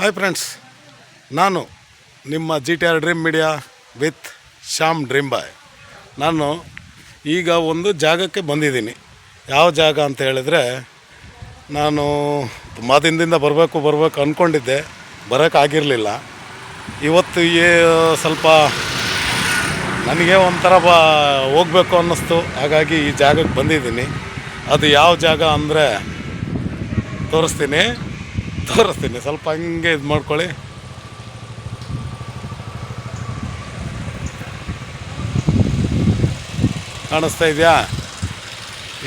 Hi friends ನಾನು ನಿಮ್ಮ G T R dream media with Shyam dream boy ನಾನು ಈಗ ಒಂದು ಜಾಗಕ್ಕೆ ಬಂದಿದ್ದೀನಿ. ಯಾವ ಜಾಗ ಅಂತ ಹೇಳಿದ್ರೆ, ನಾನು ತುಂಬ ದಿನದಿಂದ ಬರಬೇಕು ಬರಬೇಕು ಅಂದ್ಕೊಂಡಿದ್ದೆ ಬರೋಕ್ಕಾಗಿರಲಿಲ್ಲ ಇವತ್ತು ಏ ಸ್ವಲ್ಪ ನನಗೆ ಒಂಥರ ಬಾ, ಹೋಗ್ಬೇಕು ಅನ್ನಿಸ್ತು. ಹಾಗಾಗಿ ಈ ಜಾಗಕ್ಕೆ ಬಂದಿದ್ದೀನಿ. ಅದು ಯಾವ ಜಾಗ ಅಂದರೆ ತೋರಿಸ್ತೀನಿ. ತೋರಿಸ್ತೀನಿ. ಸ್ವಲ್ಪ ಹಂಗೆ ಇದು ಮಾಡ್ಕೊಳ್ಳಿ. ಕಾಣಿಸ್ತಾ ಇದೆಯಾ?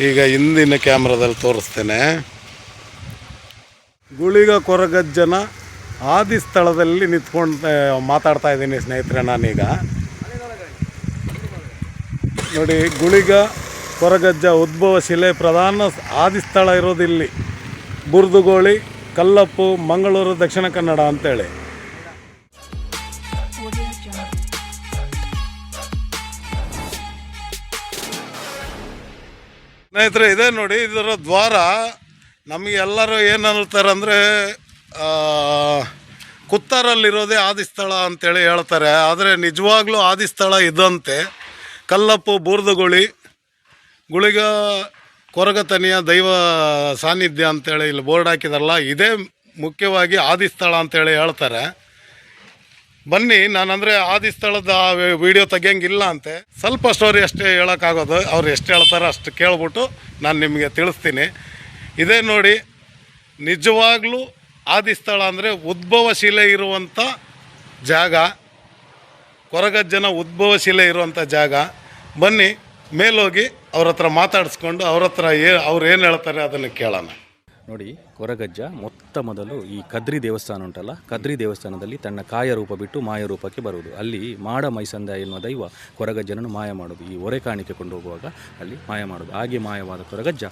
ಈಗ ಹಿಂದಿನ ಕ್ಯಾಮ್ರಾದಲ್ಲಿ ತೋರಿಸ್ತೇನೆ. ಗುಳಿಗ ಕೊರಗಜ್ಜನ ಆದಿ ಸ್ಥಳದಲ್ಲಿ ನಿಂತ್ಕೊಂಡು ಮಾತಾಡ್ತಾ ಇದ್ದೀನಿ ಸ್ನೇಹಿತರೆ ನಾನೀಗ. ನೋಡಿ, ಗುಳಿಗ ಕೊರಗಜ್ಜ ಉದ್ಭವ ಶಿಲೆ ಪ್ರಧಾನ ಆದಿ ಸ್ಥಳ ಇರೋದಿಲ್ಲಿ. ಬುರ್ದುಗೋಳಿ ಕಲ್ಲಪ್ಪು, ಮಂಗಳೂರು, ದಕ್ಷಿಣ ಕನ್ನಡ ಅಂತೇಳಿ. ಸ್ನೇಹಿತರೆ, ಇದೆ ನೋಡಿ, ಇದರ ದ್ವಾರ ನಮಗೆಲ್ಲರೂ ಏನು ಅನ್ನುತ್ತಾರೆ ಅಂದರೆ ಕುತ್ತಾರಲ್ಲಿರೋದೇ ಆದಿಸ್ಥಳ ಅಂತೇಳಿ ಹೇಳ್ತಾರೆ ಆದರೆ ನಿಜವಾಗ್ಲೂ ಆದಿಸ್ಥಳ ಇದ್ದಂತೆ ಕಲ್ಲಪ್ಪು, ಬೂರ್ದುಗುಳಿ, ಗುಳಿಗ ಕೊರಗತನಿಯ ದೈವ ಸಾನ್ನಿಧ್ಯ ಅಂತೇಳಿ ಇಲ್ಲಿ ಬೋರ್ಡ್ ಹಾಕಿದಾರಲ್ಲ, ಇದೇ ಮುಖ್ಯವಾಗಿ ಆದಿಸ್ಥಳ ಅಂತೇಳಿ ಹೇಳ್ತಾರೆ. ಬನ್ನಿ, ನಾನಂದರೆ ಆದಿ ಸ್ಥಳದ ವಿಡಿಯೋ ತೆಗಿಯಂಗಿಲ್ಲ ಅಂತೆ. ಸ್ವಲ್ಪ ಸ್ಟೋರಿ ಅಷ್ಟೇ ಹೇಳೋಕ್ಕಾಗೋದು. ಅವ್ರು ಎಷ್ಟು ಹೇಳ್ತಾರೋ ಅಷ್ಟು ಕೇಳ್ಬಿಟ್ಟು ನಾನು ನಿಮಗೆ ತಿಳಿಸ್ತೀನಿ. ಇದೇ ನೋಡಿ, ನಿಜವಾಗ್ಲೂ ಆದಿಸ್ಥಳ ಅಂದರೆ ಉದ್ಭವ ಶಿಲೆ ಇರುವಂಥ ಜಾಗ. ಕೊರಗಜ್ಜನ ಉದ್ಭವ ಶಿಲೆ ಇರುವಂಥ ಜಾಗ. ಬನ್ನಿ ಮೇಲೋಗಿ ಅವ್ರ ಹತ್ರ ಮಾತಾಡಿಸ್ಕೊಂಡು ಅವ್ರ ಹತ್ರ ಏ ಅವ್ರು ಏನು ಹೇಳ್ತಾರೆ ಅದನ್ನು ಕೇಳೋಣ. ನೋಡಿ ಕೊರಗಜ್ಜ ಮೊತ್ತ ಮೊದಲು ಈ ಕದ್ರಿ ದೇವಸ್ಥಾನ ಉಂಟಲ್ಲ? ಕದ್ರಿ ದೇವಸ್ಥಾನದಲ್ಲಿ ತನ್ನ ಕಾಯ ರೂಪ ಬಿಟ್ಟು ಮಾಯ ರೂಪಕ್ಕೆ ಬರುವುದು. ಅಲ್ಲಿ ಮಾಡ ಮೈಸಂದ ಎನ್ನುವ ದೈವ ಕೊರಗಜ್ಜನನ್ನು ಮಾಯ ಮಾಡೋದು ಈ ಒರೆ ಕಾಣಿಕೆ ಕೊಂಡು ಹೋಗುವಾಗ ಅಲ್ಲಿ ಮಾಯ ಮಾಡೋದು ಹಾಗೆ ಮಾಯವಾದ ಕೊರಗಜ್ಜ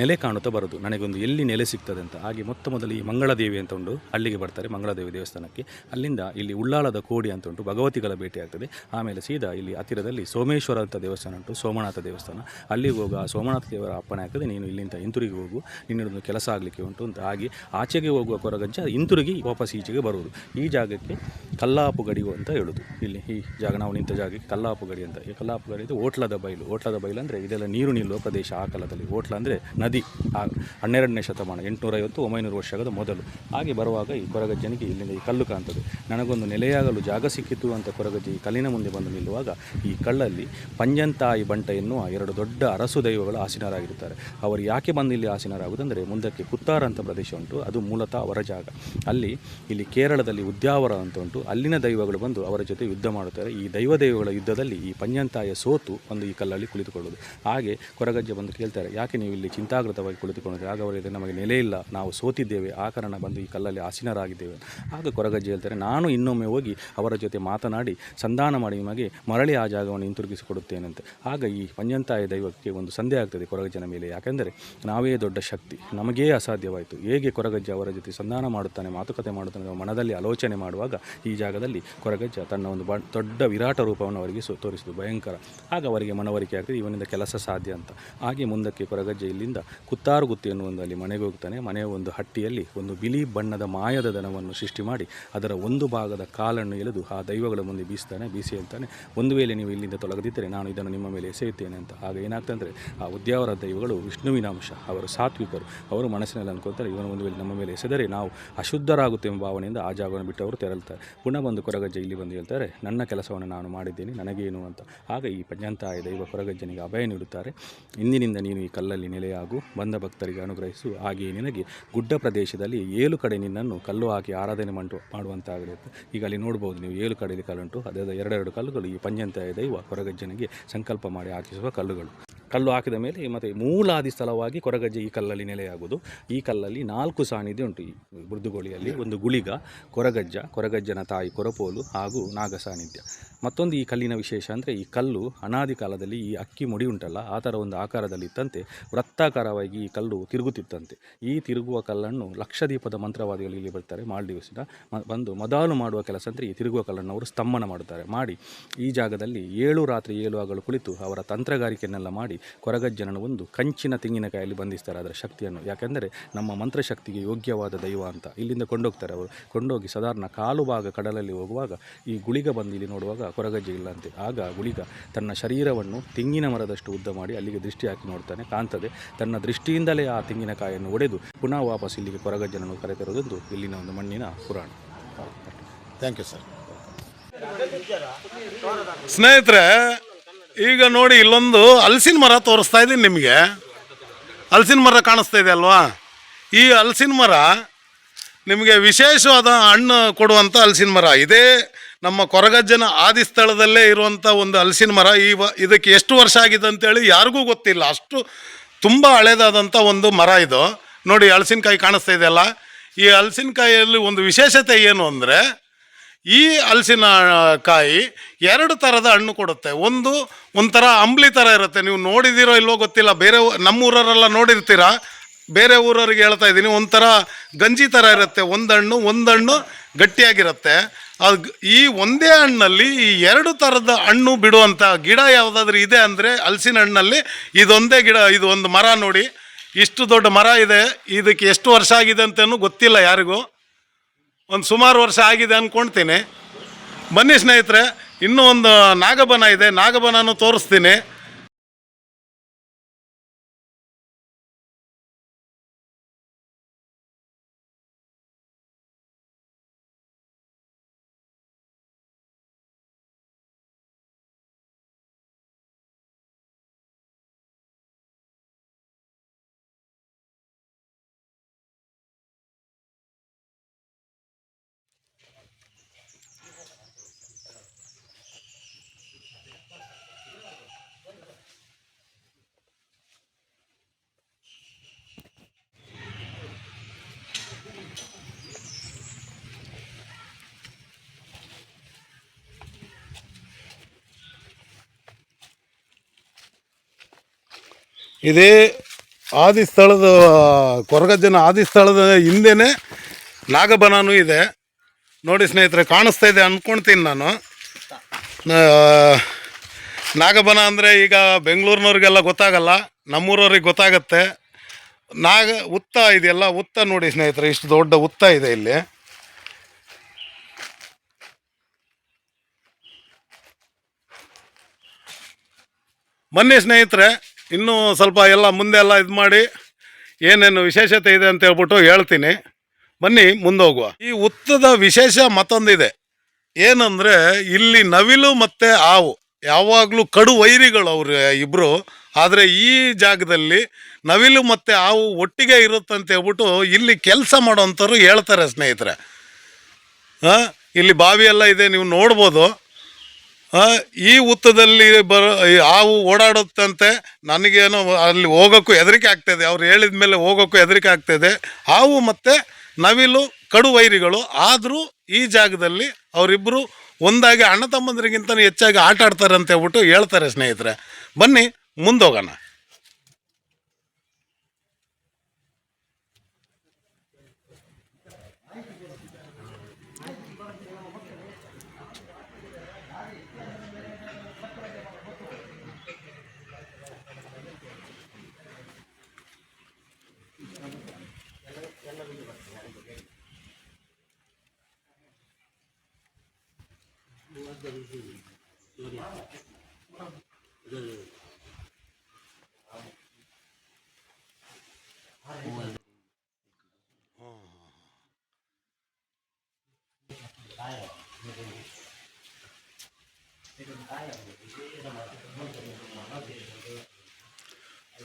ನೆಲೆ ಕಾಣುತ್ತಾ ಬರೋದು ನನಗೊಂದು ಎಲ್ಲಿ ನೆಲೆ ಸಿಗ್ತದೆ ಅಂತ. ಹಾಗೆ ಮೊತ್ತ ಮೊದಲು ಈ ಮಂಗಳದೇವಿ ಅಂತ ಉಂಟು. ಅಲ್ಲಿಗೆ ಬರ್ತಾರೆ ಮಂಗಳದೇವಿ ದೇವಸ್ಥಾನಕ್ಕೆ. ಅಲ್ಲಿಂದ ಇಲ್ಲಿ ಉಳ್ಳಾಳದ ಕೋಡಿ ಅಂತ ಉಂಟು. ಭಗವತಿಗಳ ಭೇಟಿ ಆಗ್ತದೆ ಆಮೇಲೆ ಸೀದಾ ಇಲ್ಲಿ ಹತ್ತಿರದಲ್ಲಿ ಸೋಮೇಶ್ವರ ಅಂತ ದೇವಸ್ಥಾನ ಉಂಟು. ಸೋಮನಾಥ ದೇವಸ್ಥಾನ. ಅಲ್ಲಿಗೆ ಹೋಗ ಆ ಸೋಮನಾಥ ದೇವರ ಅಪ್ಪಣೆ ಆಗ್ತದೆ ನೀನು ಇಲ್ಲಿಂದ ಹಿಂತಿರುಗಿ ಹೋಗು. ನಿನ್ನೊಂದು ಕೆಲಸ ಆಗಲಿಕ್ಕೆ ಉಂಟು ಅಂತ. ಹಾಗೆ ಆಚೆಗೆ ಹೋಗುವ ಕೊರಗಜ್ಜ ಹಿಂತಿರುಗಿ ವಾಪಸ್ ಈಚೆಗೆ ಬರುವುದು. ಈ ಜಾಗಕ್ಕೆ ಕಲ್ಲಾಪು ಗಡಿಗು ಅಂತ ಹೇಳೋದು. ಇಲ್ಲಿ ಈ ಜಾಗ ನಾವು ನಿಂತ ಜಾಗಕ್ಕೆ ಕಲ್ಲಾಪು ಗಡಿ ಅಂತ. ಈ ಕಲ್ಲಾಪು ಗಡಿ ಇದು ಓಟ್ಲದ ಬಯಲು. ಓಟ್ಲದ ಬಯಲು ಅಂದರೆ ಇದೆಲ್ಲ ನೀರು ನಿಲ್ಲುವ ಪ್ರದೇಶ ಆ ಕಾಲದಲ್ಲಿ. ಓಟ್ಲ ಅಂದರೆ ನದಿ. ಆ ಹನ್ನೆರಡನೇ ಶತಮಾನ, ಎಂಟುನೂರೈವತ್ತು, ಒಂಬೈನೂರು ವರ್ಷದ ಮೊದಲು. ಹಾಗೆ ಬರುವಾಗ ಈ ಕೊರಗಜ್ಜನಿಗೆ ಇಲ್ಲಿಂದ ಈ ಕಲ್ಲು ಕಾಣ್ತದೆ. ನನಗೊಂದು ನೆಲೆಯಾಗಲು ಜಾಗ ಸಿಕ್ಕಿತು ಅಂತ ಕೊರಗಜ್ಜಿ ಕಲ್ಲಿನ ಮುಂದೆ ಬಂದು ನಿಲ್ಲುವಾಗ ಈ ಕಳ್ಳಲ್ಲಿ ಪಂಜಂತಾಯಿ ಬಂಟ ಎನ್ನುವ ಎರಡು ದೊಡ್ಡ ಅರಸು ದೈವಗಳು ಆಸೀನರಾಗಿರುತ್ತಾರೆ. ಅವರು ಯಾಕೆ ಬಂದು ಇಲ್ಲಿ ಆಸೀನರಾಗುವುದಂದರೆ ಮುಂದಕ್ಕೆ ಕುತ್ತಾರ ಅಂತ ಪ್ರದೇಶ ಉಂಟು. ಅದು ಮೂಲತಃ ಅವರ ಜಾಗ. ಅಲ್ಲಿ, ಇಲ್ಲಿ ಕೇರಳದಲ್ಲಿ ಉದ್ಯಾವರ ಅಂತ ಉಂಟು. ಅಲ್ಲಿನ ದೈವಗಳು ಬಂದು ಅವರ ಜೊತೆ ಯುದ್ಧ ಮಾಡುತ್ತಾರೆ. ಈ ದೈವ ದೈವಗಳ ಯುದ್ಧದಲ್ಲಿ ಈ ಪಂಜಂತಾಯ ಸೋತು ಒಂದು ಈ ಕಲ್ಲಲ್ಲಿ ಕುಳಿತುಕೊಳ್ಳುವುದು. ಹಾಗೆ ಕೊರಗಜ್ಜೆ ಬಂದು ಕೇಳ್ತಾರೆ, ಯಾಕೆ ನೀವು ಇಲ್ಲಿ ಚಿಂತಾಗೃತವಾಗಿ ಕುಳಿತುಕೊಂಡಿದ್ದೀರಿ ಆಗ ಅವರಿಗೆ ನಮಗೆ ನೆಲೆ ಇಲ್ಲ. ನಾವು ಸೋತಿದ್ದೇವೆ. ಆ ಕಾರಣ ಬಂದು ಈ ಕಲ್ಲಲ್ಲಿ ಆಸೀನರಾಗಿದ್ದೇವೆ. ಆಗ ಕೊರಗಜ್ಜೆ ಹೇಳ್ತಾರೆ, ನಾನು ಇನ್ನೊಮ್ಮೆ ಹೋಗಿ ಅವರ ಜೊತೆ ಮಾತನಾಡಿ ಸಂಧಾನ ಮಾಡಿ ನಿಮಗೆ ಮರಳಿ ಆ ಜಾಗವನ್ನು ಹಿಂತಿರುಗಿಸಿಕೊಡುತ್ತೇನಂತೆ. ಆಗ ಈ ಪಂಜಂತಾಯ ದೈವಕ್ಕೆ ಒಂದು ಸಂದೇಹ ಆಗ್ತದೆ ಕೊರಗಜ್ಜನ ಮೇಲೆ. ಯಾಕೆಂದರೆ, ನಾವೇ ದೊಡ್ಡ ಶಕ್ತಿ. ನಮಗೇ ಅಸಾಧ್ಯವಾಯಿತು. ಹೇಗೆ ಕೊರಗಜ್ಜ ಅವರ ಜೊತೆ ಸಂಧಾನ ಮಾಡುತ್ತಾನೆ, ಮಾತುಕತೆ ಮಾಡುತ್ತಾನೆ ಮನದಲ್ಲಿ ಆಲೋಚನೆ ಮಾಡುವಾಗ ಈ ಜಾಗದಲ್ಲಿ ಕೊರಗಜ್ಜ ತನ್ನ ಒಂದು ದೊಡ್ಡ ವಿರಾಟ ರೂಪವನ್ನು ಅವರಿಗೆ ಸು ಭಯಂಕರ. ಆಗ ಅವರಿಗೆ ಮನವರಿಕೆ ಆಗ್ತದೆ, ಇವನಿಂದ ಕೆಲಸ ಸಾಧ್ಯ ಅಂತ. ಹಾಗೆ ಮುಂದಕ್ಕೆ ಕೊರಗಜ್ಜ ಇಲ್ಲಿಂದ ಕುತ್ತಾರು ಗುತ್ತಿ ಒಂದು ಅಲ್ಲಿ ಮನೆಗೆ ಹೋಗ್ತಾನೆ. ಮನೆಯ ಒಂದು ಹಟ್ಟಿಯಲ್ಲಿ ಒಂದು ಬಿಳಿ ಬಣ್ಣದ ಮಾಯದ ದನವನ್ನು ಸೃಷ್ಟಿ ಮಾಡಿ ಅದರ ಒಂದು ಭಾಗದ ಕಾಲನ್ನು ಎಳೆದು ಆ ದೈವಗಳ ಮುಂದೆ ಬೀಸ್ತಾನೆ, ಬೀಸಿ ಅಂತಾನೆ ಒಂದು ವೇಳೆ ನೀವು ಇಲ್ಲಿಂದ ತೊಲಗದಿದ್ದರೆ ನಾನು ಇದನ್ನು ನಿಮ್ಮ ಮೇಲೆ ಎಸೆಯುತ್ತೇನೆ ಅಂತ. ಆಗ ಏನಾಗ್ತದೆ ಅಂದರೆ ಆ ಉದ್ಯಾವರ ದೈವಗಳು ವಿಷ್ಣುವಿನ ಅಂಶ, ಅವರು ಸಾತ್ವಿಕರು, ಅವರು ಮನಸ್ಸಿನಲ್ಲಿ ಇವನು ಒಂದು ವೇಳೆ ನಮ್ಮ ಮೇಲೆ ಎಸೆದರೆ ನಾವು ಎಂಬ ಭಾವನೆಯಿಂದ ಆ ಜಾಗವನ್ನು ಬಿಟ್ಟು ಅವರು ತೆರಳುತ್ತಾರೆ. ಪುನಃ ಬಂದು ಕೊರಗಜ್ಜ ಇಲ್ಲಿ ಬಂದು ಹೇಳ್ತಾರೆ, ನನ್ನ ಕೆಲಸವನ್ನು ನಾನು ಮಾಡಿದ್ದೇನೆ, ನನಗೇನು ಅಂತ. ಆಗ ಈ ಪಂಜಂತಾಯ ದೈವ ಕೊರಗಜ್ಜನಿಗೆ ಅಭಯ ನೀಡುತ್ತಾರೆ. ಇಂದಿನಿಂದ ನೀನು ಈ ಕಲ್ಲಲ್ಲಿ ನೆಲೆಯಾಗು, ಬಂದ ಭಕ್ತರಿಗೆ ಅನುಗ್ರಹಿಸು. ಹಾಗೆಯೇ ನಿನಗೆ ಗುಡ್ಡ ಪ್ರದೇಶದಲ್ಲಿ ಏಳು ಕಡೆ ನಿನ್ನನ್ನು ಕಲ್ಲು ಹಾಕಿ ಆರಾಧನೆ ಮಾಡುವಂತ ಮಾಡುವಂತಾಗಲಿರುತ್ತೆ ಈಗ ಅಲ್ಲಿ ನೋಡ್ಬೋದು ನೀವು ಏಳು ಕಡೆಯಲ್ಲಿ ಕಲ್ಲುಂಟು ಅದಾದ ಎರಡೆರಡು ಕಲ್ಲುಗಳು ಈ ಪಂಜಂತಾಯ ದೈವ ಕೊರಗಜ್ಜನಿಗೆ ಸಂಕಲ್ಪ ಮಾಡಿ ಹಾಕಿಸುವ ಕಲ್ಲುಗಳು. ಕಲ್ಲು ಹಾಕಿದ ಮೇಲೆ ಮತ್ತೆ ಮೂಲಾದಿ ಸ್ಥಳವಾಗಿ ಕೊರಗಜ್ಜೆ ಈ ಕಲ್ಲಲ್ಲಿ ನೆಲೆಯಾಗುವುದು. ಈ ಕಲ್ಲಲ್ಲಿ ನಾಲ್ಕು ಸಾನಿಧ್ಯ ಉಂಟು ಈ ಮೃದುಗೋಳಿಯಲ್ಲಿ ಒಂದು ಗುಳಿಗ, ಕೊರಗಜ್ಜ, ಕೊರಗಜ್ಜನ ತಾಯಿ ಕೊರಪೋಲು ಹಾಗೂ ನಾಗ ಸಾನ್ನಿಧ್ಯ ಮತ್ತೊಂದು ಈ ಕಲ್ಲಿನ ವಿಶೇಷ ಅಂದರೆ ಈ ಕಲ್ಲು ಅನಾದಿ ಕಾಲದಲ್ಲಿ ಈ ಅಕ್ಕಿ ಮುಡಿ ಉಂಟಲ್ಲ, ಆ ಥರ ಒಂದು ಆಕಾರದಲ್ಲಿತ್ತಂತೆ, ವೃತ್ತಾಕಾರವಾಗಿ ಈ ಕಲ್ಲು ತಿರುಗುತ್ತಿತ್ತಂತೆ. ಈ ತಿರುಗುವ ಕಲ್ಲನ್ನು ಲಕ್ಷದೀಪದ ಮಂತ್ರವಾದಿಗಳು ಇಲ್ಲಿ ಬರ್ತಾರೆ, ಮಾಲ್ಡೀವ್ಸಿನ. ಬಂದು ಮೊದಲು ಮಾಡುವ ಕೆಲಸ ಅಂದರೆ ಈ ತಿರುಗುವ ಕಲ್ಲನ್ನು ಅವರು ಸ್ತಂಭನ ಮಾಡುತ್ತಾರೆ. ಮಾಡಿ ಈ ಜಾಗದಲ್ಲಿ ಏಳು ರಾತ್ರಿ ಏಳು ಆಗಲು ಕುಳಿತು ಅವರ ತಂತ್ರಗಾರಿಕೆಯನ್ನೆಲ್ಲ ಮಾಡಿ ಕೊರಗಜ್ಜನನ್ನು ಒಂದು ಕಂಚಿನ ತೆಂಗಿನಕಾಯಲ್ಲಿ ಬಂಧಿಸ್ತಾರೆ ಅದರ ಶಕ್ತಿಯನ್ನು. ಯಾಕೆಂದರೆ ನಮ್ಮ ಮಂತ್ರಶಕ್ತಿಗೆ ಯೋಗ್ಯವಾದ ದೈವ ಅಂತ ಇಲ್ಲಿಂದ ಕೊಂಡೋಗ್ತಾರೆ ಅವರು. ಕೊಂಡೋಗಿ ಸಾಧಾರಣ ಕಾಲು ಭಾಗ ಕಡಲಲ್ಲಿ ಹೋಗುವಾಗ ಈ ಗುಳಿಗ ಬಂದು ಇಲ್ಲಿ ನೋಡುವಾಗ ಕೊರಗಜ್ಜೆ ಇಲ್ಲಂತೆ ಆಗ ಗುಳಿಗ ತನ್ನ ಶರೀರವನ್ನು ತೆಂಗಿನ ಮರದಷ್ಟು ಉದ್ದ ಮಾಡಿ ಅಲ್ಲಿಗೆ ದೃಷ್ಟಿ ಹಾಕಿ ನೋಡ್ತಾನೆ. ಕಾಣ್ತದೆ ತನ್ನ ದೃಷ್ಟಿಯಿಂದಲೇ ಆ ತೆಂಗಿನಕಾಯನ್ನು ಒಡೆದು ಪುನಃ ವಾಪಸ್ ಇಲ್ಲಿಗೆ ಕೊರಗಜ್ಜನನ್ನು ಕರೆತರುವುದೊಂದು ಇಲ್ಲಿನ ಒಂದು ಮಣ್ಣಿನ ಪುರಾಣ. ಥ್ಯಾಂಕ್ ಯು ಸರ್ ಸ್ನೇಹಿತರೆ, ಈಗ ನೋಡಿ ಇಲ್ಲೊಂದು ಹಲಸಿನ ಮರ ತೋರಿಸ್ತಾ ಇದ್ದೀನಿ ನಿಮಗೆ. ಹಲಸಿನ ಮರ ಕಾಣಿಸ್ತಾ ಇದೆ ಅಲ್ವಾ? ಈ ಹಲಸಿನ ಮರ ನಿಮಗೆ ವಿಶೇಷವಾದ ಹಣ್ಣು ಕೊಡುವಂಥ ಹಲಸಿನ ಮರ. ಇದೇ ನಮ್ಮ ಕೊರಗಜ್ಜನ ಆದಿ ಸ್ಥಳದಲ್ಲೇ ಇರುವಂಥ ಒಂದು ಹಲಸಿನ ಮರ ಈ ಇದಕ್ಕೆ ಎಷ್ಟು ವರ್ಷ ಆಗಿದೆ ಅಂತೇಳಿ ಯಾರಿಗೂ ಗೊತ್ತಿಲ್ಲ. ಅಷ್ಟು ತುಂಬ ಹಳೇದಾದಂಥ ಒಂದು ಮರ ಇದು. ನೋಡಿ, ಹಲಸಿನಕಾಯಿ ಕಾಣಿಸ್ತಾ ಇದೆಯಲ್ಲ ಈ ಹಲಸಿನಕಾಯಿಯಲ್ಲಿ ಒಂದು ವಿಶೇಷತೆ ಏನು ಅಂದರೆ ಈ ಹಲಸಿನ ಕಾಯಿ ಎರಡು ಥರದ ಹಣ್ಣು ಕೊಡುತ್ತೆ. ಒಂದು ಒಂಥರ ಅಂಬ್ಲಿ ಥರ ಇರುತ್ತೆ. ನೀವು ನೋಡಿದಿರೋ ಇಲ್ವೋ ಗೊತ್ತಿಲ್ಲ. ಬೇರೆ ನಮ್ಮ ಊರವರೆಲ್ಲ ನೋಡಿರ್ತೀರಾ? ಬೇರೆ ಊರವ್ರಿಗೆ ಹೇಳ್ತಾ ಇದ್ದೀನಿ. ಒಂಥರ ಗಂಜಿ ಥರ ಇರುತ್ತೆ. ಒಂದು ಹಣ್ಣು ಒಂದು ಹಣ್ಣು ಗಟ್ಟಿಯಾಗಿರುತ್ತೆ. ಅದು ಈ ಒಂದೇ ಹಣ್ಣಲ್ಲಿ ಈ ಎರಡು ಥರದ ಹಣ್ಣು ಬಿಡುವಂಥ ಗಿಡ ಯಾವುದಾದ್ರೂ ಇದೆ ಅಂದರೆ ಹಲಸಿನ ಹಣ್ಣಲ್ಲಿ ಇದೊಂದೇ ಗಿಡ, ಇದು ಒಂದು ಮರ ನೋಡಿ. ಇಷ್ಟು ದೊಡ್ಡ ಮರ ಇದೆ, ಇದಕ್ಕೆ ಎಷ್ಟು ವರ್ಷ ಆಗಿದೆ ಅಂತಲೂ ಗೊತ್ತಿಲ್ಲ ಯಾರಿಗೂ. ಒಂದು ಸುಮಾರು ವರ್ಷ ಆಗಿದೆ ಅಂದ್ಕೊಳ್ತೀನಿ ಬನ್ನಿ ಸ್ನೇಹಿತರೆ, ಇನ್ನೂ ಒಂದು ನಾಗಬನ ಇದೆ ನಾಗಬನನು ತೋರಿಸ್ತೀನಿ. ಇದೇ ಆದಿ ಸ್ಥಳದ ಕೊರಗಜ್ಜನ ಆದಿ ಸ್ಥಳದ ಹಿಂದೆನೇ ನಾಗಬನನೂ ಇದೆ. ನೋಡಿ ಸ್ನೇಹಿತರೆ, ಕಾಣಿಸ್ತಾ ಇದೆ ಅಂದ್ಕೊಳ್ತೀನಿ ನಾನು. ನಾಗಬನ ಅಂದರೆ ಈಗ ಬೆಂಗಳೂರಿನವ್ರಿಗೆಲ್ಲ ಗೊತ್ತಾಗಲ್ಲ, ನಮ್ಮೂರವ್ರಿಗೆ ಗೊತ್ತಾಗತ್ತೆ. ನಾಗ, ಉತ್ತ ಇದೆಯಲ್ಲ, ಉತ್ತ ನೋಡಿ ಸ್ನೇಹಿತರೆ, ಇಷ್ಟು ದೊಡ್ಡ ಉತ್ತ ಇದೆ ಇಲ್ಲಿ. ಬನ್ನಿ ಸ್ನೇಹಿತರೆ ಇನ್ನೂ ಸ್ವಲ್ಪ ಎಲ್ಲ ಮುಂದೆ ಎಲ್ಲ ಇದು ಮಾಡಿ ಏನೇನು ವಿಶೇಷತೆ ಇದೆ ಅಂತ ಹೇಳ್ಬಿಟ್ಟು ಹೇಳ್ತೀನಿ. ಬನ್ನಿ ಮುಂದೆ ಹೋಗುವ ಈ ಉತ್ತದ ವಿಶೇಷ ಮತ್ತೊಂದಿದೆ. ಏನಂದರೆ, ಇಲ್ಲಿ ನವಿಲು ಮತ್ತು ಹಾವು. ಯಾವಾಗಲೂ ಕಡು ವೈರಿಗಳು ಅವರು ಇಬ್ಬರು ಆದರೆ ಈ ಜಾಗದಲ್ಲಿ ನವಿಲು ಮತ್ತು ಹಾವು ಒಟ್ಟಿಗೆ ಇರುತ್ತಂತ ಹೇಳ್ಬಿಟ್ಟು ಇಲ್ಲಿ ಕೆಲಸ ಮಾಡೋವಂಥವ್ರು ಹೇಳ್ತಾರೆ ಸ್ನೇಹಿತರೆ. ಇಲ್ಲಿ ಬಾವಿ ಎಲ್ಲ ಇದೆ, ನೀವು ನೋಡ್ಬೋದು. ಈ ಹುತ್ತದಲ್ಲಿ ಬರ ಹಾವು ಓಡಾಡುತ್ತಂತೆ, ನನಗೇನೋ ಅಲ್ಲಿ ಹೋಗೋಕ್ಕೂ ಹೆದರಿಕೆ ಆಗ್ತಾಯಿದೆ ಅವ್ರು ಹೇಳಿದ ಮೇಲೆ ಹೋಗೋಕ್ಕೂ ಹೆದರಿಕೆ ಆಗ್ತಾಯಿದೆ ಹಾವು ಮತ್ತು ನವಿಲು, ಕಡು ವೈರಿಗಳು, ಆದರೂ ಈ ಜಾಗದಲ್ಲಿ ಅವರಿಬ್ಬರು ಒಂದಾಗಿ ಅಣ್ಣ ತಮ್ಮಂದ್ರಿಗಿಂತ ಹೆಚ್ಚಾಗಿ ಆಟ ಆಡ್ತಾರೆ ಅಂತ ಹೇಳ್ಬಿಟ್ಟು ಹೇಳ್ತಾರೆ ಸ್ನೇಹಿತರೆ. ಬನ್ನಿ, ಮುಂದೋಗೋಣ.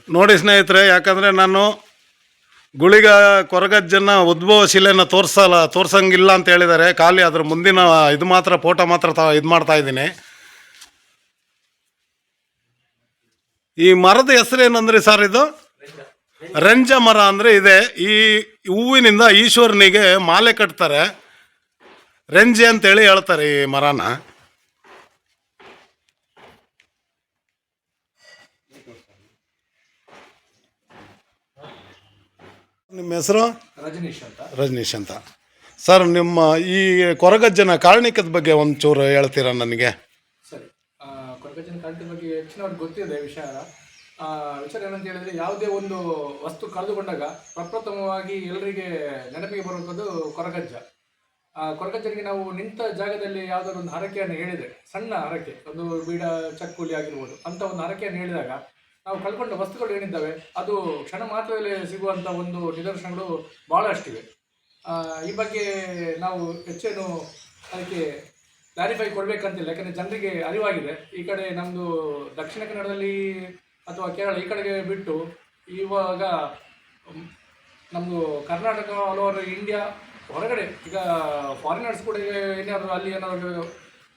ನೋಡಿ ಸ್ನೇಹಿತರೆ ಯಾಕಂದರೆ ನಾನು ಗುಳಿಗ ಕೊರಗಜ್ಜನ ಉದ್ಭವ ಶಿಲೆನ ತೋರ್ಸಲ್ಲ, ತೋರ್ಸಂಗಿಲ್ಲ ಅಂತ ಹೇಳಿದ್ದಾರೆ. ಖಾಲಿ ಅದ್ರ ಮುಂದಿನ ಇದು ಮಾತ್ರ, ಫೋಟೋ ಮಾತ್ರ ತ ಇದು ಮಾಡ್ತಾ ಇದ್ದೀನಿ. ಈ ಮರದ ಹೆಸರೇನಂದ್ರಿ ಸರ್ ಇದು? ರಂಜ ಮರ ಅಂದರೆ ಇದೆ. ಈ ಹೂವಿನಿಂದ ಈಶ್ವರನಿಗೆ ಮಾಲೆ ಕಟ್ತಾರೆ. ರಂಜೆ ಅಂತೇಳಿ ಹೇಳ್ತಾರೆ ಈ ಮರನ. ನಿಮ್ಮ ಹೆಸರು? ರಜನೀಶ್ ಅಂತ. ರಜನೀಶ್ ಅಂತ. ಸರ್ ನಿಮ್ಮ ಈ ಕೊರಗಜ್ಜನ ಕಾರಣಿಕದ ಬಗ್ಗೆ ಒಂಚೂರು ಹೇಳ್ತೀರಾ ನನಗೆ? ಸರಿ. ಆ, ಕೊರಗಜ್ಜನ ಕಾರಣದ ಬಗ್ಗೆ ಹೆಚ್ಚಿನವ್ರಿಗೆ ಗೊತ್ತಿದೆ ವಿಷಯ. ಆ, ವಿಚಾರ ಏನಂತ ಹೇಳಿದ್ರೆ ಯಾವುದೇ ಒಂದು ವಸ್ತು ಕಳೆದುಕೊಂಡಾಗ ಪ್ರಪ್ರಥಮವಾಗಿ ಎಲ್ಲರಿಗೆ ನೆನಪಿಗೆ ಬರುವಂಥದ್ದು ಕೊರಗಜ್ಜ. ಆ ಕೊರಗಜ್ಜನಿಗೆ ನಾವು ನಿಂತ ಜಾಗದಲ್ಲಿ ಯಾವುದಾದ್ರು ಒಂದು ಹರಕೆಯನ್ನು ಹೇಳಿದರೆ ಸಣ್ಣ ಹರಕೆ ಒಂದು ಬೀಡ ಚಕ್ಕುಲಿ ಆಗಿರ್ಬೋದು ಅಂತ ಒಂದು ಹರಕೆಯನ್ನು ಹೇಳಿದಾಗ ನಾವು ಕಳ್ಕೊಂಡ ವಸ್ತುಗಳು ಏನಿದ್ದಾವೆ ಅದು ಕ್ಷಣ ಮಾತ್ರದಲ್ಲಿ ಸಿಗುವಂಥ ಒಂದು ನಿದರ್ಶನಗಳು ಬಹಳಷ್ಟಿವೆ. ಆ, ಈ ಬಗ್ಗೆ ನಾವು ಹೆಚ್ಚೇನು ಅದಕ್ಕೆ ಕ್ಲಾರಿಫೈ ಕೊಡಬೇಕಂತಿಲ್ಲ ಯಾಕಂದರೆ ಜನರಿಗೆ ಅರಿವಾಗಿದೆ. ಈ ಕಡೆ ನಮ್ಮದು ದಕ್ಷಿಣ ಕನ್ನಡದಲ್ಲಿ ಅಥವಾ ಕೇರಳ ಈ ಕಡೆಗೆ ಬಿಟ್ಟು ಇವಾಗ ನಮ್ಮದು ಕರ್ನಾಟಕ ಆಲ್ ಓವರ್ ಇಂಡಿಯಾ ಹೊರಗಡೆ ಈಗ ಫಾರಿನರ್ಸ್ ಕೂಡ ಏನಾದರೂ ಅಲ್ಲಿ ಏನಾದರೂ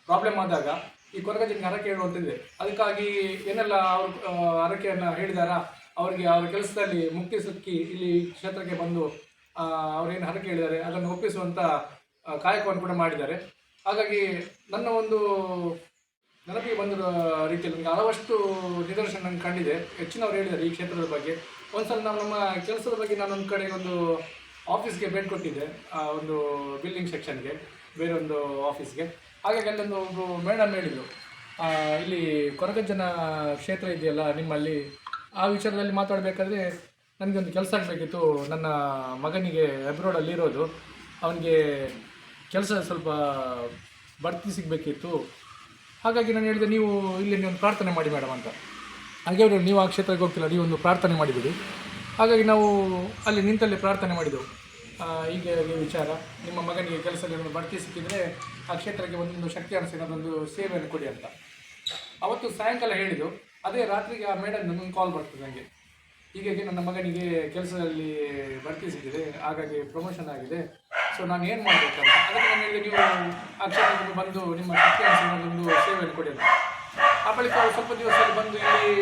ಪ್ರಾಬ್ಲಮ್ ಆದಾಗ ಈ ಕೊರಗಜ್ಜನಿಗೆ ಹರಕೆ ಹೇಳುವಂತಿದೆ ಅದಕ್ಕಾಗಿ ಏನೆಲ್ಲ ಅವರು ಹರಕೆಯನ್ನು ಹೇಳಿದಾರ? ಅವರಿಗೆ ಅವರ ಕೆಲಸದಲ್ಲಿ ಮುಕ್ತಿ ಸಿಕ್ಕಿ ಇಲ್ಲಿ ಕ್ಷೇತ್ರಕ್ಕೆ ಬಂದು ಅವರೇನು ಹರಕೆ ಹೇಳಿದ್ದಾರೆ ಅದನ್ನು ಒಪ್ಪಿಸುವಂಥ ಕಾಯಕವನ್ನು ಕೂಡ ಮಾಡಿದ್ದಾರೆ. ಹಾಗಾಗಿ ನನ್ನ ಒಂದು ನೆನಪಿಗೆ ಬಂದಿರೋ ರೀತಿಯಲ್ಲಿ ನನಗೆ ಹಲವಷ್ಟು ನಿದರ್ಶನ ನಂಗೆ ಕಂಡಿದೆ. ಹೆಚ್ಚಿನವ್ರು ಹೇಳಿದ್ದಾರೆ ಈ ಕ್ಷೇತ್ರದ ಬಗ್ಗೆ. ಒಂದ್ಸಲ ನಾವು ನಮ್ಮ ಕೆಲಸದ ಬಗ್ಗೆ ನಾನು ಒಂದು ಕಡೆ ಒಂದು ಆಫೀಸ್ಗೆ ಭೇಟಿ ಕೊಟ್ಟಿದ್ದೆ, ಆ, ಒಂದು ಬಿಲ್ಡಿಂಗ್ ಸೆಕ್ಷನ್ಗೆ ಬೇರೊಂದು ಆಫೀಸ್ಗೆ ಹಾಗಾಗಿ ಅಲ್ಲೊಂದು ಒಬ್ಬರು ಮೇಡಮ್ ಹೇಳಿದರು. ಇಲ್ಲಿ ಕೊರಗಜ್ಜನ ಕ್ಷೇತ್ರ ಇದೆಯಲ್ಲ, ನಿಮ್ಮಲ್ಲಿ. ಆ ವಿಚಾರದಲ್ಲಿ ಮಾತಾಡಬೇಕಾದ್ರೆ ನನಗೊಂದು ಕೆಲಸ ಆಗಬೇಕಿತ್ತು. ನನ್ನ ಮಗನಿಗೆ ಅಬ್ರೋಡಲ್ಲಿ ಇರೋದು. ಅವನಿಗೆ ಕೆಲಸ ಸ್ವಲ್ಪ ಬಡ್ತಿ ಸಿಗಬೇಕಿತ್ತು. ಹಾಗಾಗಿ ನಾನು ಹೇಳಿದೆ, ನೀವು ಇಲ್ಲಿ ನೀವು ಒಂದು ಪ್ರಾರ್ಥನೆ ಮಾಡಿ ಮೇಡಮ್ ಅಂತ. ಹಾಗೆ ಅವರು ನೀವು ಆ ಕ್ಷೇತ್ರಕ್ಕೆ ಹೋಗ್ತಿಲ್ಲ ಒಂದು ಪ್ರಾರ್ಥನೆ ಮಾಡಿಬಿಡಿ. ಹಾಗಾಗಿ ನಾವು ಅಲ್ಲಿ ನಿಂತಲ್ಲಿ ಪ್ರಾರ್ಥನೆ ಮಾಡಿದೆವು. ಹೀಗೆ ವಿಚಾರ. ನಿಮ್ಮ ಮಗನಿಗೆ ಕೆಲಸದಲ್ಲಿ ಒಂದು ಬಡ್ತಿ ಸಿಕ್ಕಿದರೆ ಆ ಕ್ಷೇತ್ರಕ್ಕೆ ಒಂದೊಂದು ಶಕ್ತಿ ಅನಿಸಿನದೊಂದು ಸೇವೆಯನ್ನು ಕೊಡಿ ಅಂತ. ಅವತ್ತು ಸಾಯಂಕಾಲ ಹೇಳಿದ್ದು, ಅದೇ ರಾತ್ರಿಗೆ ಆ ಮೇಡಮ್ ನನಗೆ ಕಾಲ್ ಬರ್ತದೆ ನನಗೆ ಹೀಗಾಗಿ ನನ್ನ ಮಗನಿಗೆ ಕೆಲಸದಲ್ಲಿ ಭರ್ತಿ ಸಿಕ್ಕಿದೆ ಹಾಗಾಗಿ ಪ್ರಮೋಷನ್ ಆಗಿದೆ. ಸೊ ನಾನು ಏನು ಮಾಡಬೇಕಂತ ಅದಕ್ಕೆ ನಾನು ಹೇಳಿದೆ, ನೀವು ಆ ಕ್ಷೇತ್ರಕ್ಕೆ ಬಂದು ನಿಮ್ಮ ಶಕ್ತಿ ಅನಿಸಿನದೊಂದು ಸೇವೆಯನ್ನು ಕೊಡಿ ಅಂತ. ಆ ಬಳಿಕ ಅವರು ಸ್ವಲ್ಪ ದಿವಸದಲ್ಲಿ ಬಂದು ಇಲ್ಲಿ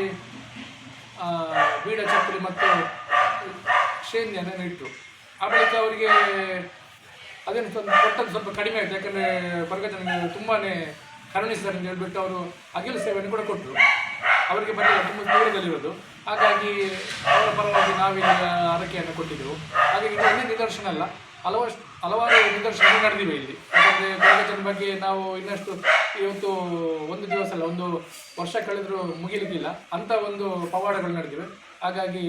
ಬೀಡ ಚಪ್ಪಲಿ ಮತ್ತು ಶೇನ್ಯನ್ನು ಇಟ್ಟರು ಆ ಬಳಿಕ ಅವರಿಗೆ ಅದೇನು ಸ್ವಲ್ಪ ಕೊಟ್ಟದ್ದು ಸ್ವಲ್ಪ ಕಡಿಮೆ ಆಯಿತು, ಯಾಕಂದರೆ ಬರ್ಗಜನಿಗೆ ತುಂಬಾ ಕರುಣಿಸಿದ್ದಾರೆ ಅಂತ ಹೇಳ್ಬಿಟ್ಟು ಅವರು ಅಗಿಲು ಸೇವೆಯನ್ನು ಕೂಡ ಕೊಟ್ಟರು. ಅವರಿಗೆ ಬಂದಿಲ್ಲ, ತುಂಬ ದೂರದಲ್ಲಿರೋದು. ಹಾಗಾಗಿ ಅವರ ಪರವಾಗಿ ನಾವೀಗ ಹರಕೆಯನ್ನು ಕೊಟ್ಟಿದ್ದೆವು. ಹಾಗಾಗಿ ಇದು ಒಂದೇ ನಿದರ್ಶನ ಅಲ್ಲ ಹಲವಾರು ಹಲವಾರು ನಿದರ್ಶನಗಳು ನಡೆದಿವೆ ಇಲ್ಲಿ. ಯಾಕಂದರೆ ಬರ್ಗಜನ ಬಗ್ಗೆ ನಾವು ಇನ್ನಷ್ಟು ಇವತ್ತು ಒಂದು ದಿವಸ ಅಲ್ಲ, ಒಂದು ವರ್ಷ ಕಳೆದರೂ ಮುಗಿಲಿಕ್ಕಿಲ್ಲ. ಅಂಥ ಒಂದು ಪವಾಡಗಳು ನಡೆದಿವೆ. ಹಾಗಾಗಿ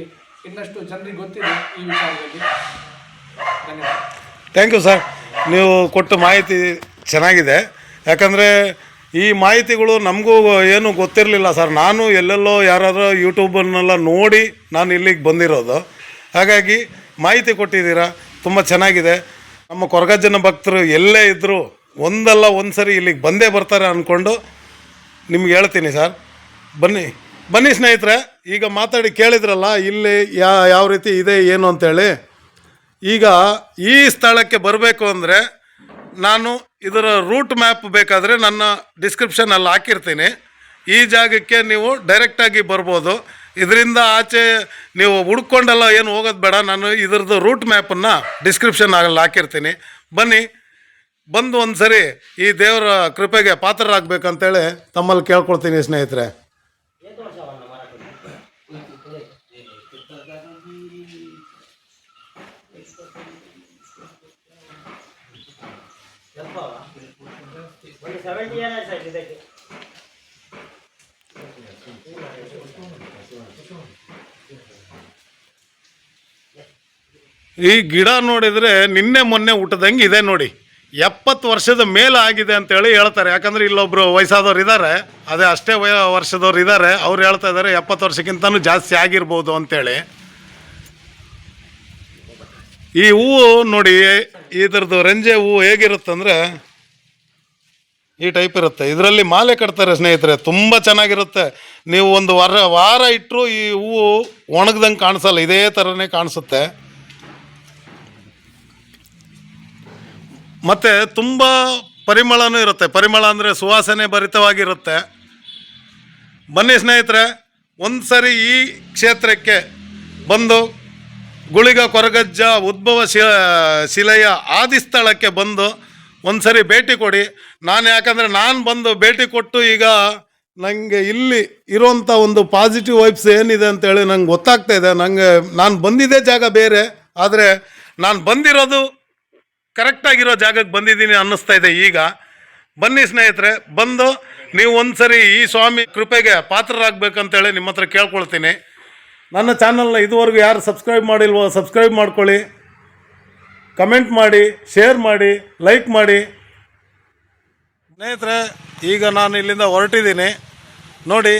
ಇನ್ನಷ್ಟು ಜನರಿಗೆ ಗೊತ್ತಿದೆ ಈ ವಿಚಾರದಲ್ಲಿ. ಧನ್ಯವಾದ. ಥ್ಯಾಂಕ್ ಯು ಸರ್ ನೀವು ಕೊಟ್ಟ ಮಾಹಿತಿ ಚೆನ್ನಾಗಿದೆ. ಯಾಕಂದರೆ ಈ ಮಾಹಿತಿಗಳು ನಮಗೂ ಏನು ಗೊತ್ತಿರಲಿಲ್ಲ ಸರ್ ನಾನು ಎಲ್ಲೆಲ್ಲೋ ಯಾರಾದರೂ ಯೂಟ್ಯೂಬನ್ನೆಲ್ಲ ನೋಡಿ ನಾನು ಇಲ್ಲಿಗೆ ಬಂದಿರೋದು. ಹಾಗಾಗಿ ಮಾಹಿತಿ ಕೊಟ್ಟಿದ್ದೀರಾ? ತುಂಬ ಚೆನ್ನಾಗಿದೆ. ನಮ್ಮ ಕೊರಗಜ್ಜನ ಭಕ್ತರು ಎಲ್ಲೇ ಇದ್ದರೂ ಒಂದಲ್ಲ ಒಂದು ಸರಿ ಇಲ್ಲಿಗೆ ಬಂದೇ ಬರ್ತಾರೆ ಅಂದ್ಕೊಂಡು ನಿಮ್ಗೆ ಹೇಳ್ತೀನಿ ಸರ್ ಬನ್ನಿ ಬನ್ನಿ ಸ್ನೇಹಿತರೆ. ಈಗ ಮಾತಾಡಿ ಕೇಳಿದ್ರಲ್ಲ, ಇಲ್ಲಿ ಯಾವ ರೀತಿ ಇದೆ, ಏನು ಅಂತೇಳಿ. ಈಗ ಈ ಸ್ಥಳಕ್ಕೆ ಬರಬೇಕು ಅಂದರೆ ನಾನು ಇದರ ರೂಟ್ ಮ್ಯಾಪ್ ಬೇಕಾದರೆ ನನ್ನ ಡಿಸ್ಕ್ರಿಪ್ಷನಲ್ಲಿ ಹಾಕಿರ್ತೀನಿ. ಈ ಜಾಗಕ್ಕೆ ನೀವು ಡೈರೆಕ್ಟಾಗಿ ಬರ್ಬೋದು. ಇದರಿಂದ ಆಚೆ ನೀವು ಹುಡ್ಕೊಂಡೆಲ್ಲ ಏನು ಹೋಗೋದು ಬೇಡ. ನಾನು ಇದ್ರದ್ದು ರೂಟ್ ಮ್ಯಾಪನ್ನು ಡಿಸ್ಕ್ರಿಪ್ಷನಲ್ಲಿ ಹಾಕಿರ್ತೀನಿ. ಬನ್ನಿ. ಬಂದು ಒಂದು ಸರಿ ಈ ದೇವರ ಕೃಪೆಗೆ ಪಾತ್ರರಾಗಬೇಕಂತೇಳಿ ತಮ್ಮಲ್ಲಿ ಕೇಳ್ಕೊಳ್ತೀನಿ ಸ್ನೇಹಿತರೆ. ಸೆವೆಂಟಿ ಇದಕ್ಕೆ? ಈ ಗಿಡ ನೋಡಿದರೆ ನಿನ್ನೆ ಮೊನ್ನೆ ಊಟದಂಗೆ ಇದೆ ನೋಡಿ. ಎಪ್ಪತ್ತು ವರ್ಷದ ಮೇಲೆ ಆಗಿದೆ ಅಂತೇಳಿ ಹೇಳ್ತಾರೆ. ಯಾಕಂದ್ರೆ ಇಲ್ಲೊಬ್ರು ವಯಸ್ಸಾದವ್ರು ಇದ್ದಾರೆ ಅದೇ ಅಷ್ಟೇ ವಯ ವರ್ಷದವ್ರು ಇದ್ದಾರೆ ಅವ್ರು ಹೇಳ್ತಾ ಇದ್ದಾರೆ ಎಪ್ಪತ್ತು ವರ್ಷಕ್ಕಿಂತನೂ ಜಾಸ್ತಿ ಆಗಿರ್ಬೋದು ಅಂತೇಳಿ. ಈ ಹೂವು ನೋಡಿ, ಇದ್ರದ್ದು ರಂಜೆ ಹೂವು ಹೇಗಿರುತ್ತಂದ್ರೆ ಈ ಟೈಪ್ ಇರುತ್ತೆ. ಇದರಲ್ಲಿ ಮಾಲೆ ಕಟ್ತಾರೆ ಸ್ನೇಹಿತರೆ, ತುಂಬ ಚೆನ್ನಾಗಿರುತ್ತೆ. ನೀವು ಒಂದು ವಾರ ವಾರ ಇಟ್ಟರು ಈ ಹೂವು ಒಣಗ್ದಂಗೆ ಕಾಣಿಸಲ್ಲ, ಇದೇ ಥರನೇ ಕಾಣಿಸುತ್ತೆ. ಮತ್ತು ತುಂಬ ಪರಿಮಳನೂ ಇರುತ್ತೆ. ಪರಿಮಳ ಅಂದರೆ ಸುವಾಸನೆ ಭರಿತವಾಗಿರುತ್ತೆ. ಬನ್ನಿ ಸ್ನೇಹಿತರೆ ಒಂದು ಸರಿ ಈ ಕ್ಷೇತ್ರಕ್ಕೆ ಬಂದು ಗುಳಿಗ ಕೊರಗಜ್ಜ ಉದ್ಭವ ಶಿಲ ಶಿಲೆಯ ಆದಿಸ್ಥಳಕ್ಕೆ ಬಂದು ಒಂದು ಸರಿ ಭೇಟಿ ಕೊಡಿ. ನಾನು ಯಾಕಂದರೆ ನಾನು ಬಂದು ಭೇಟಿ ಕೊಟ್ಟು ಈಗ ನನಗೆ ಇಲ್ಲಿ ಇರೋಂಥ ಒಂದು ಪಾಸಿಟಿವ್ ವೈಬ್ಸ್ ಏನಿದೆ ಅಂತೇಳಿ ನಂಗೆ ಗೊತ್ತಾಗ್ತಾ ಇದೆ. ನನಗೆ ನಾನು ಬಂದಿದ್ದೇ ಜಾಗ ಬೇರೆ, ಆದರೆ ನಾನು ಬಂದಿರೋದು ಕರೆಕ್ಟಾಗಿರೋ ಜಾಗಕ್ಕೆ ಬಂದಿದ್ದೀನಿ ಅನ್ನಿಸ್ತಾ ಇದೆ ಈಗ. ಬನ್ನಿ ಸ್ನೇಹಿತರೆ, ಬಂದು ನೀವು ಒಂದ್ಸರಿ ಈ ಸ್ವಾಮಿ ಕೃಪೆಗೆ ಪಾತ್ರರಾಗಬೇಕಂತೇಳಿ ನಿಮ್ಮ ಹತ್ರ ಕೇಳ್ಕೊಳ್ತೀನಿ. ನನ್ನ ಚಾನಲ್ನ ಇದುವರೆಗೂ ಯಾರು ಸಬ್ಸ್ಕ್ರೈಬ್ ಮಾಡಿಲ್ವೋ ಸಬ್ಸ್ಕ್ರೈಬ್ ಮಾಡ್ಕೊಳ್ಳಿ. ಕಮೆಂಟ್ ಮಾಡಿ ಶೇರ್ ಮಾಡಿ ಲೈಕ್ ಮಾಡಿ. ಸ್ನೇಹಿತರೆ, ಈಗ ನಾನು ಇಲ್ಲಿಂದ ಹೊರಟಿದ್ದೀನಿ. ನೋಡಿ,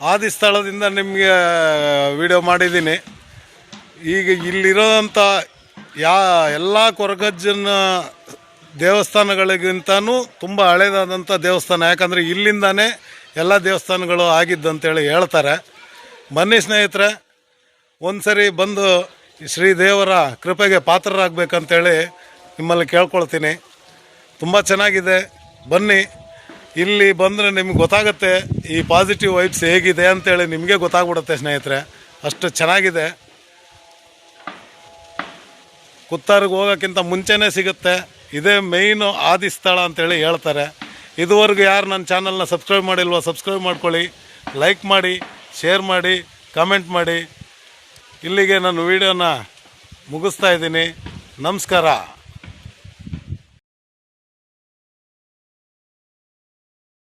ಆದಿ ಸ್ಥಳದಿಂದ ನಿಮಗೆ ವಿಡಿಯೋ ಮಾಡಿದ್ದೀನಿ. ಈಗ ಇಲ್ಲಿರೋಂಥ ಯಾ, ಎಲ್ಲ ಕೊರಗಜ್ಜನ ದೇವಸ್ಥಾನಗಳಿಗಿಂತನೂ ತುಂಬ ಹಳೇದಾದಂಥ ದೇವಸ್ಥಾನ. ಯಾಕಂದರೆ ಇಲ್ಲಿಂದನೇ ಎಲ್ಲ ದೇವಸ್ಥಾನಗಳು ಆಗಿದ್ದಂತೇಳಿ ಹೇಳ್ತಾರೆ. ಬನ್ನಿ ಸ್ನೇಹಿತರೆ ಒಂದು ಸರಿ ಬಂದು ಶ್ರೀದೇವರ ಕೃಪೆಗೆ ಪಾತ್ರರಾಗಬೇಕಂತೇಳಿ ನಿಮ್ಮಲ್ಲಿ ಕೇಳ್ಕೊಳ್ತೀನಿ. ತುಂಬ ಚೆನ್ನಾಗಿದೆ. ಬನ್ನಿ. ಇಲ್ಲಿ ಬಂದರೆ ನಿಮ್ಗೆ ಗೊತ್ತಾಗುತ್ತೆ, ಈ ಪಾಸಿಟಿವ್ ವೈಬ್ಸ್ ಹೇಗಿದೆ ಅಂತೇಳಿ ನಿಮಗೆ ಗೊತ್ತಾಗ್ಬಿಡುತ್ತೆ ಸ್ನೇಹಿತರೆ. ಅಷ್ಟು ಚೆನ್ನಾಗಿದೆ. ಕುತ್ತಾರಿಗೆ ಹೋಗೋಕ್ಕಿಂತ ಮುಂಚೆನೇ ಸಿಗುತ್ತೆ. ಇದೇ ಮೇಯ್ನು ಆದಿ ಸ್ಥಳ ಅಂತೇಳಿ ಹೇಳ್ತಾರೆ. ಇದುವರೆಗೂ ಯಾರು ನನ್ನ ಚಾನಲ್ನ ಸಬ್ಸ್ಕ್ರೈಬ್ ಮಾಡಿಲ್ವೋ ಸಬ್ಸ್ಕ್ರೈಬ್ ಮಾಡ್ಕೊಳ್ಳಿ. ಲೈಕ್ ಮಾಡಿ ಶೇರ್ ಮಾಡಿ ಕಮೆಂಟ್ ಮಾಡಿ. ಇಲ್ಲಿಗೆ ನಾನು ವೀಡಿಯೋನ ಮುಗಿಸ್ತಾ ಇದ್ದೀನಿ. ನಮಸ್ಕಾರ.